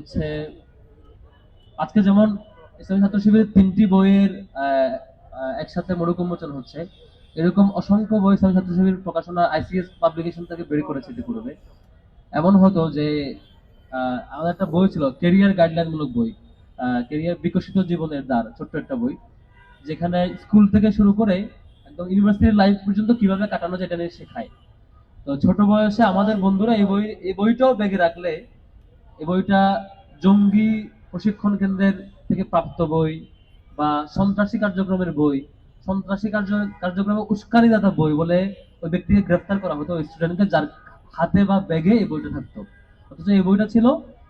হচ্ছে, আজকে যেমন ইসলামী ছাত্র শিবিরের তিনটি বইয়ের একসাথে মরুকুম্মোচন হচ্ছে, এরকম অসংখ্য বই ইসলামী ছাত্র শিবির প্রকাশনা আইসিএস পাবলিকেশন থেকে বের করেছে ইতিপূর্বে। এমন হতো যে আমাদের একটা বই ছিল কেরিয়ার গাইডলাইন মূলক বই কেরিয়ার বিকশিত জীবনের দ্বার, ছোট্ট একটা বই, যেখানে স্কুল থেকে শুরু করে একদম ইউনিভার্সিটির লাইফ পর্যন্ত কীভাবে কাটানো যায় এটা নিয়ে শেখায়। তো ছোট বয়সে আমাদের বন্ধুরা এই বই, এই বইটাও ব্যাগে রাখলে এই বইটা জঙ্গি প্রশিক্ষণ কেন্দ্রের থেকে প্রাপ্ত বই বা সন্ত্রাসী কার্যক্রমের বই। সন্ত্রাসী কার্য, কার্যক্রমে উস্কানিদাতা বই বলে ওই ব্যক্তিকে গ্রেফতার করা হতো ওই স্টুডেন্টকে যার হাতে বা ব্যাগে এই বইটা থাকতো। অথচ এই বইটা ছিল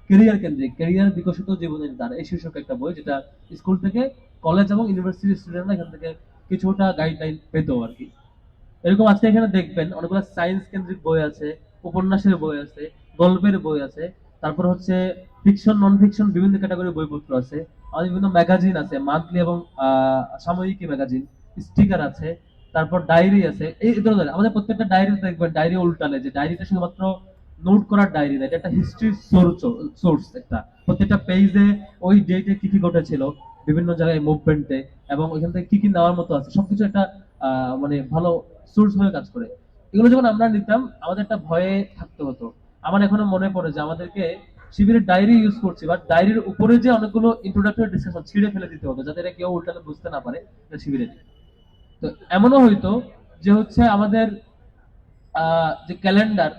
কেরিয়ার কেন্দ্রিক কেরিয়ার বিকশিত জীবনের দ্বার। এই শীর্ষক একটা বই যেটা স্কুল থেকে কলেজ এবং ইউনিভার্সিটির স্টুডেন্টরা এখান থেকে কিছুটা গাইডলাইন পেতো আর কি। এরকম আজকে এখানে দেখবেন অনেকগুলো সায়েন্স কেন্দ্রিক বই আছে, উপন্যাসের বই আছে, গল্পের বই আছে। তারপর হচ্ছে ফিকশন নন ফিকশন বিভিন্ন ক্যাটাগরির বইপত্র আছে। আমাদের বিভিন্ন ম্যাগাজিন আছে মান্থলি এবং সাময়িকী ম্যাগাজিন স্টিকার আছে, তারপর ডায়েরি আছে। এই ধরনের আমাদের প্রত্যেকটা ডায়েরি দেখবেন ডায়েরি উল্টালে যে ডায়েরিটা শুধুমাত্র নোট করার ডায়েরি না, এটা একটা হিস্ট্রি সোর্স একটা। প্রত্যেকটা পেজে ওই ডেটে কি কি ঘটেছিল, বিভিন্ন জায়গায় মুভমেন্টে এবং ওইখান থেকে কি কি নেওয়ার মতো আছে, সবকিছু একটা মানে ভালো সোর্স হয়ে কাজ করে। এগুলো যখন আমরা নিতাম, আমাদের একটা ভয়ে থাকতে হতো। আমার এখনও মনে পড়ে যে আমাদেরকে শিবিরের ডায়েরি ইউজ করছি বাট ডায়েরির উপরে যে অনেকগুলো ইন্ট্রোডাক্টরি ডিসকাশন ছিঁড়ে ফেলে দিতে হতো যাতে এটা কেউ উল্টালে বুঝতে না পারে এটা শিবিরের তো এমনও হইতো যে হচ্ছে আমাদের যে ক্যালেন্ডার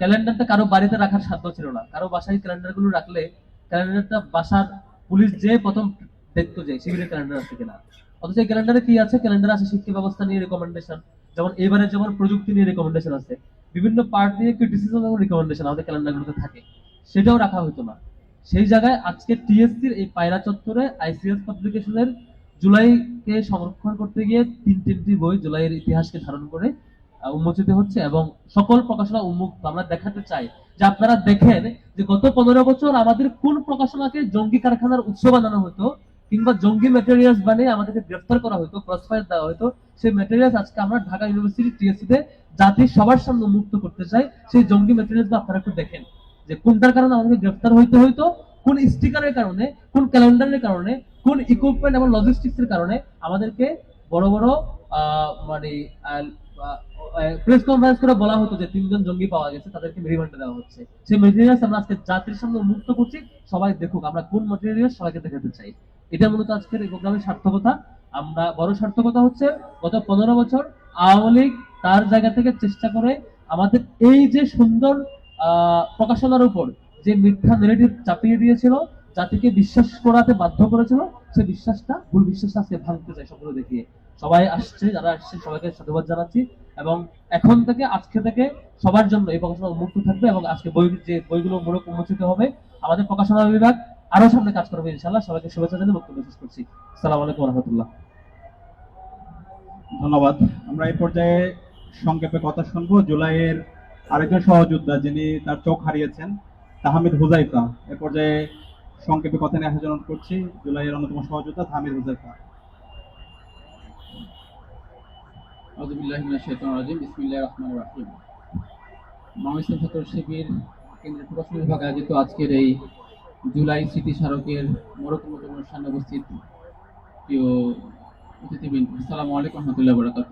ক্যালেন্ডারটা কারও বাড়িতে রাখার সাধ্য ছিল না। কারও বাসায় ক্যালেন্ডারগুলো রাখলে ক্যালেন্ডারটা বাসার পুলিশ যে প্রথম দেখতো যে শিবিরের ক্যালেন্ডার আছে কিনা। অথচ এই ক্যালেন্ডারে কি আছে? ক্যালেন্ডার আছে শিক্ষা ব্যবস্থা নিয়ে রেকমেন্ডেশন যেমন এবারে যেমন প্রযুক্তি নিয়ে রেকমেন্ডেশন আছে। বিভিন্ন পার্ট নিয়ে ক্রিটিসিজম এবং রেকমেন্ডেশন আমাদের ক্যালেন্ডারগুলোতে থাকে। সেটাও রাখা হতো না। সেই জায়গায় আজকে টিএসসির এই পায়রা চত্বরে আইসিএস পাবলিকেশনের জুলাইকে সংরক্ষণ করতে গিয়ে তিন তিনটি বই জুলাইয়ের ইতিহাসকে ধারণ করে উন্মোচিত হচ্ছে এবং সকল প্রকাশনা উন্মুক্ত। আমরা দেখাতে চাই যে আপনারা দেখেন যে গত পনেরো বছর আমাদের কোন প্রকাশনাকে জঙ্গি কারখানার উৎস বানানো হতো কিংবা জঙ্গি ম্যাটেরিয়ালস বানিয়ে আমাদেরকে গ্রেফতার করা হতো ক্রসফায়ার দেওয়া হতো সেই ম্যাটেরিয়ালস আজকে আমরা ঢাকা ইউনিভার্সিটি টিএসসি তে জাতির সবার সামনে উন্মুক্ত করতে চাই। সেই জঙ্গি ম্যাটেরিয়ালস আপনারা একটু দেখেন যে কোনটার কারণে আমাদেরকে গ্রেফতার হইতে হইতো, কোন স্টিকারের কারণে, কোন ক্যালেন্ডারের কারণে, কোন ইকুইপমেন্ট এবং লজিস্টিক্স এর কারণে আমাদেরকে বড় বড় মানে প্রেস কনফারেন্স করে বলা হতো যে তিনজন জঙ্গি পাওয়া গেছে, তাদেরকে রিমান্ডে দেওয়া হচ্ছে। সেই মেটেরিয়ালস আমরা আজকে জাতির সামনে মুক্ত করছি, সবাই দেখুক আমরা কোন মেটেরিয়াল সবাইকে দেখাতে চাই। এটা মূলত আজকের এই প্রোগ্রামের সার্থকতা। আমরা বড় সার্থকতা হচ্ছে গত পনেরো বছর আওয়ামী লীগ তার জায়গা থেকে চেষ্টা করে আমাদের এই যে সুন্দর প্রকাশনার উপর যে মিথ্যা নেগেটিভ চাপিয়ে দিয়েছিল, জাতিকে বিশ্বাস করাতে বাধ্য করেছিল, সে বিশ্বাসটা, ভুল বিশ্বাসটা আজকে ভাঙতে চাই সকলে দেখিয়ে। সবাই আসছে, যারা আসছে, সবাইকে সাধুবাদ জানাচ্ছি এবং এখন থেকে, আজকে থেকে সবার জন্য এই প্রকাশনা উন্মুক্ত থাকবে এবং আজকে বই, যে বইগুলো মূলক উন্মোচিত হবে, আমাদের প্রকাশনা বিভাগ আরও সামনে কাজ করবে ইনশাল্লাহ সবাইকে শুভেচ্ছা জানিয়ে বক্তব্য শেষ করছি। আসসালামু আলাইকুম রহমতুল্লাহ। ধন্যবাদ। আমরা এই পর্যায়ে সংক্ষেপে কথা শুনব। জুলাইয়ের আরেকজন সহযোদ্ধা যিনি তার চোখ হারিয়েছেন তাহমিদ হুজাইফা এ পর্যায়ে সংক্ষেপে কথা নিয়ে আয়োজন করছি জুলাইয়ের অন্যতম সহযোদ্ধা তাহমিদ হুজাইফা আউযুবিল্লাহিমিনাশ-শাইতানির-রাজীম। বিসমিল্লাহির রহমানির রহিম। মহামিছিল ছাত্র শিবির কেন্দ্রীয় প্রকাশনা বিভাগ আয়োজিত আজকের এই জুলাই স্মৃতি স্মারকের মরকুমোচন অনুষ্ঠানে উপস্থিত প্রিয় অতিথিবৃন্দ। আসসালামু আলাইকুম রহমতুল্লাহ বরাকাত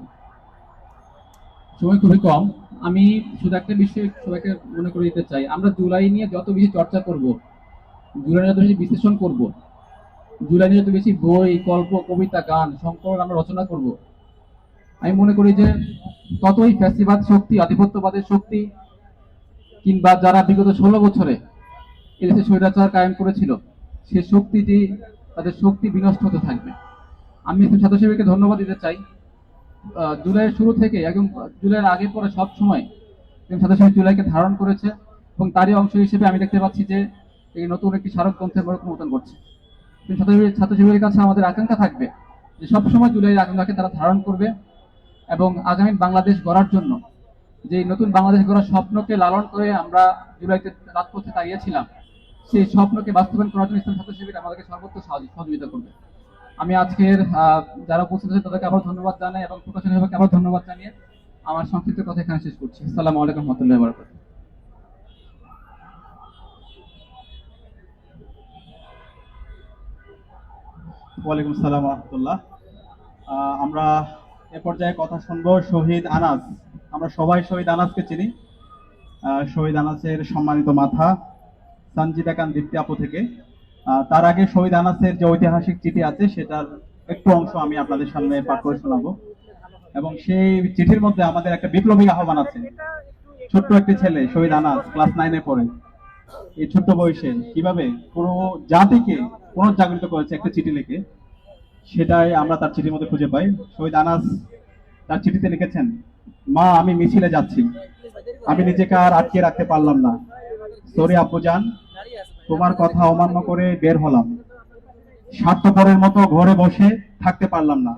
সময় খুবই কম। আমি শুধু একটা বিষয় সবাইকে মনে করে দিতে চাই। আমরা জুলাই নিয়ে যত বেশি চর্চা করব, জুলাই নিয়ে যত বেশি বিশ্লেষণ করব, জুলাই নিয়ে যত বেশি বই, গল্প, কবিতা, গান সংকলন আমরা রচনা করব, আমি মনে করি যে ততই ফ্যাসিবাদ শক্তি, আধিপত্যবাদের শক্তি, কিংবা যারা বিগত ষোলো বছরে এদেশে স্বৈরাচার কায়েম করেছিল, সে শক্তিটি, তাদের শক্তি বিনষ্ট হতে থাকবে। আমি ছাত্র শিবিরকে ধন্যবাদ দিতে চাই। জুলাইয়ের শুরু থেকে একদম জুলাইয়ের আগে পরে সব সময় ছাত্র শিবির জুলাইকে ধারণ করেছে এবং তারই অংশ হিসেবে আমি দেখতে পাচ্ছি যে এই নতুন একটি স্মারক গ্রন্থের মতন করছে কিন্তু ছাত্র শিবির- কাছে আমাদের আকাঙ্ক্ষা থাকবে যে সবসময় জুলাইয়ের আকাঙ্ক্ষাকে তারা ধারণ করবে এবং আগামী বাংলাদেশ গড়ার জন্য যে নতুন বাংলাদেশ গড়ার স্বপ্নকে লালন করে আমরা জুলাইতে রাজপথে দাঁড়িয়েছিলাম সেই স্বপ্নকে বাস্তবায়ন করার জন্য ইসলাম ছাত্র শিবির আমাদেরকে সর্বোচ্চ সহযোগিতা করবে। আমি আজকের যারা উপস্থিত আছে তাদেরকে আবার ধন্যবাদ জানাই এবং প্রকাশন বিভাগকে আবার ধন্যবাদ জানিয়ে আমার সংক্ষিপ্ত কথা এখানে শেষ করছি। আসসালাম আলাইকুম রহমতুল্লাহ বরকাত ওয়ালাইকুম আসসালাম রহমতুল্লাহ। আমরা এ পর্যায়ে কথা শুনব শহীদ আনাজ আমরা সবাই শহীদ আনাজকে চিনি। শহীদ আনাজের সম্মানিত মাথা। সঞ্জিদা খান দীপ্তি আপু থেকে। তার আগে শহীদ আনাসের যে ঐতিহাসিক চিঠি আছে, সেটার একটু অংশ আমি আপনাদের সামনে পাঠ করে শোনাবো। এবং সেই চিঠির মধ্যে আমাদের একটা বিপ্লবী আহ্বান আছে। ছোট্ট একটি ছেলে, শহীদ আনাস, ক্লাস নাইনে পড়ে। এই ছোট্ট বয়সে কীভাবে পুরো জাতিকে পুনর্জাগরিত করেছে একটা চিঠি লিখে, সেটাই আমরা তার চিঠির মধ্যে খুঁজে পাই। শহীদ আনাস তার চিঠিতে লিখেছেন, মা, আমি মিছিলে যাচ্ছি। আমি নিজেকে আর আটকে রাখতে পারলাম না। সরি আপু জান তোমার কথা অমান্য করে বের হলাম। স্বার্থপরের মতো ঘরে বসে থাকতে পারলাম না।